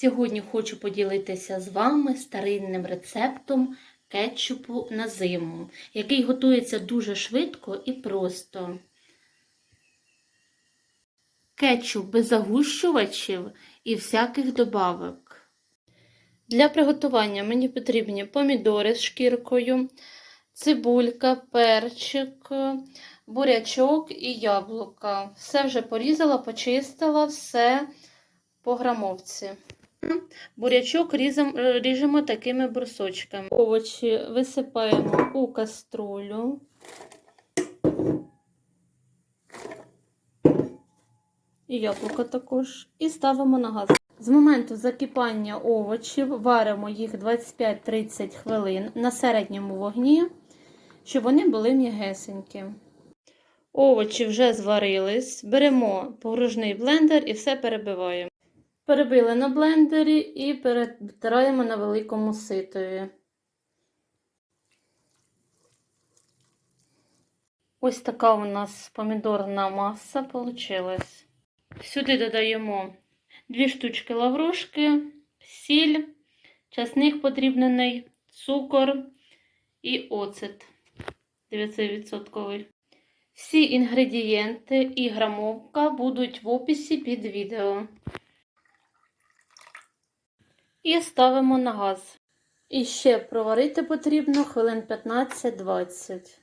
Сьогодні хочу поділитися з вами старинним рецептом кетчупу на зиму, який готується дуже швидко і просто. Кетчуп без загущувачів і всяких добавок. Для приготування мені потрібні помідори з шкіркою, цибулька, перчик, бурячок і яблука. Все вже порізала, почистила, все по грамовці. Бурячок ріжемо такими брусочками. Овочі висипаємо у каструлю. І яблуко також. І ставимо на газ. З моменту закипання овочів варимо їх 25-30 хвилин на середньому вогні, щоб вони були м'ягесенькі. Овочі вже зварились. Беремо погружний блендер і все перебиваємо. Перебили на блендері і перетираємо на великому ситові. Ось така у нас помідорна маса вийшла. Сюди додаємо 2 штучки лаврушки, сіль, часник подрібнений, цукор і оцет 9%. Всі інгредієнти і грамовка будуть в описі під відео. І ставимо на газ. І ще проварити потрібно хвилин 15-20.